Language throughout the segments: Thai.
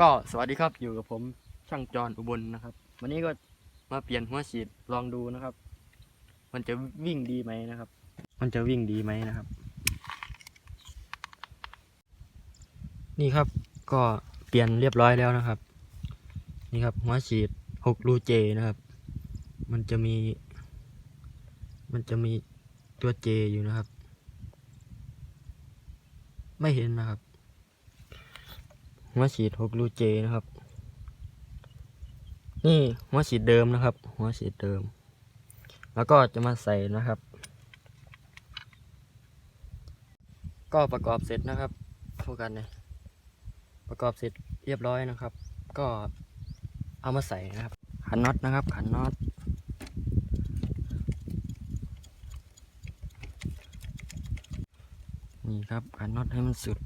ก็สวัสดีครับอยู่กับผมช่างจรอุบลนะครับ วันนี้ก็มาเปลี่ยนหัวฉีดลองดูนะครับ มันจะวิ่งดีไหมนะครับ มันจะวิ่งดีไหมนะครับ นี่ครับก็เปลี่ยนเรียบร้อยแล้วนะครับ นี่ครับหัวฉีดหกรูเจนะครับ มันจะมี มันจะมีตัวเจอยู่นะครับ ไม่เห็นนะครับ หัวฉีดหกรูเจนะครับ นี่หัวฉีดเดิมนะครับ หัวฉีดเดิม แล้วก็จะมาใส่นะครับ ก็ประกอบเสร็จนะครับโฟกัสเนี่ยประกอบเสร็จเรียบร้อยนะครับ ก็เอามาใส่นะครับ ขันน็อตนะครับ ขันน็อตนี่ครับขันน็อตให้มันสุด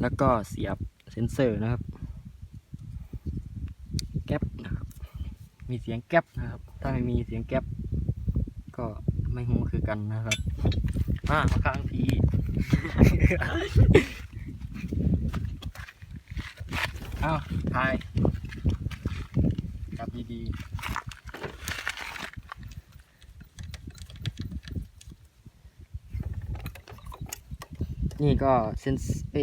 แล้วก็เสียบ นเซอร์นะครับ แก๊ปนะครับ มีเสียงแก๊ปนะครับ ถ้าไม่มีเสียงแก๊ปก็ไม่หูคือกันนะครับมาข้างพีเอาถ่ายจับดีๆ นี่ก็เซนส์เอ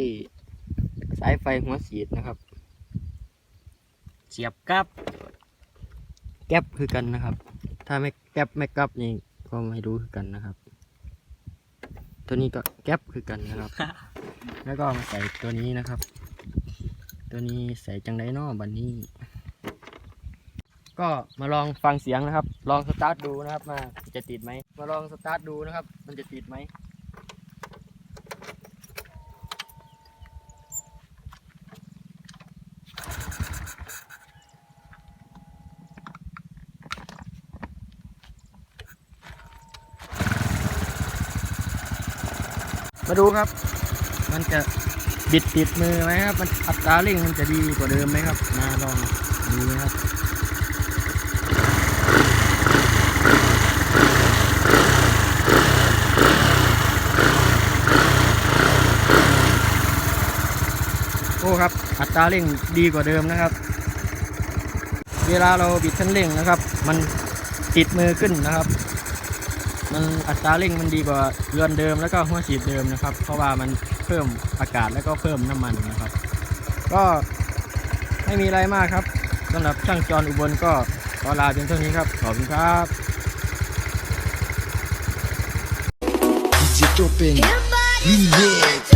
สายไฟหัวฉีดนะครับ เสียบกับ แก๊ปคือกันนะครับ ถ้าไม่แก๊ปไม่กับนี่ก็ไม่รู้คือกันนะครับ ตัวนี้ก็แก๊ปคือกันนะครับ แล้วก็มาใส่ตัวนี้นะครับ ตัวนี้ใส่จังไดเนอบันนี้ ก็มาลองฟังเสียงนะครับ ลองสตาร์ทดูนะครับมาจะติดไหมมาลองสตาร์ทดูนะครับ มันจะติดไหม มาดูครับ มันจะบิดติดมือไหมครับ มันอัตราเร่งมันจะดีกว่าเดิมไหมครับ มาลองดูนะครับโอ้ครับ อัตราเร่งดีกว่าเดิมนะครับ เวลาเราบิดคันเร่งนะครับ มันติดมือขึ้นนะครับ มันอัตราเร่งมันดีกว่าเรือนเดิมแล้วก็หัวฉีดเดิมนะครับ เพราะว่ามันเพิ่มอากาศแล้วก็เพิ่มน้ำมันนะครับ ก็ไม่มีอะไรมากครับสำหรับช่างจรอุบลก็ขอลาเพียงเท่านี้ครับขอบคุณครับ DJ Topeng Remix